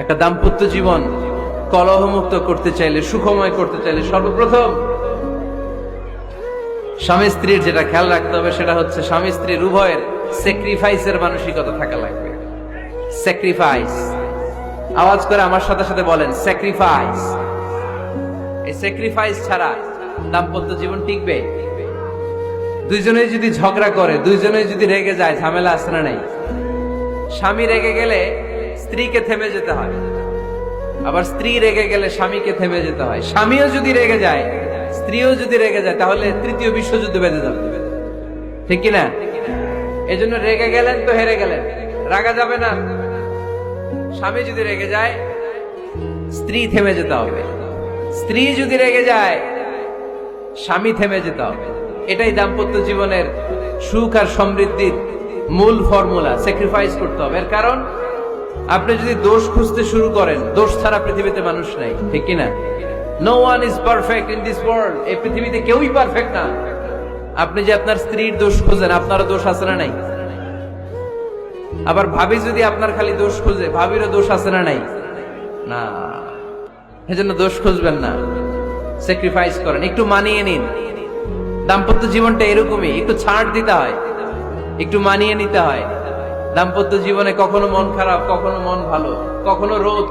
একটা দাম্পত্য জীবন কলহমুক্ত করতে চাইলে, সুখময় করতে চাইলে সর্বপ্রথম স্বামী স্ত্রীর যেটা খেয়াল রাখতে হবে সেটা হচ্ছে স্বামী স্ত্রীর উভয়ের স্যাক্রিফাইসের মানসিকতা থাকা লাগবে। স্যাক্রিফাইস আওয়াজ করে আমার সাথে সাথে বলেন স্যাক্রিফাইস এই স্যাক্রিফাইস ছাড়া দাম্পত্য জীবন টিকবে? দুইজনে যদি ঝগড়া করে দুইজনে যদি রেগে যায়, ঝামেলা আসে না নাই? স্বামী রেগে গেলে স্ত্রীকে থেমে যেতে হয়। আবার স্ত্রী রেগে গেলে স্বামীকে থেমে যেতে হয়। স্বামীও যদি রেগে যায়, স্ত্রীও যদি রেগে যায়, তাহলে তৃতীয় বিশ্বযুদ্ধ বেঁধে যাবে ঠিক কিনা? এই জন্য রেগে গেলেন তো হেরে গেলেন। রাগা যাবে না। স্বামী যদি রেগে যায়, স্ত্রী থেমে যেতে হবে। স্ত্রী যদি রেগে যায়, স্বামী থেমে যেতে হবে। এটাই দাম্পত্য জীবনের সুখ আর সমৃদ্ধির মূল ফর্মুলা। স্যাক্রিফাইস করতে হবে। এর কারণ? আপনি যদি দোষ খুঁজতে শুরু করেন, দোষ ছাড়া পৃথিবীতে মানুষ নাই, ঠিক কিনা? No one is perfect in this world এই পৃথিবীতে কেউই পারফেক্ট না। আপনি যে আপনার স্ত্রীর দোষ খুঁজেন, আপনারও দোষ আছে না নাই? আবার ভাবি যদি আপনার খালি দোষ খুঁজে, ভাবিরও দোষ আছে না নাই? না। এজন্য দোষ খুঁজবেন না। স্যাক্রিফাইস করেন। একটু মানিয়ে নিন। দাম্পত্য জীবনটা এরকমই। একটু ছাড় দিতে হয়। একটু মানিয়ে নিতে হয়। দাম্পত্য জীবনে কখনো মন খারাপ কখনো মন ভালো কখনো রোদ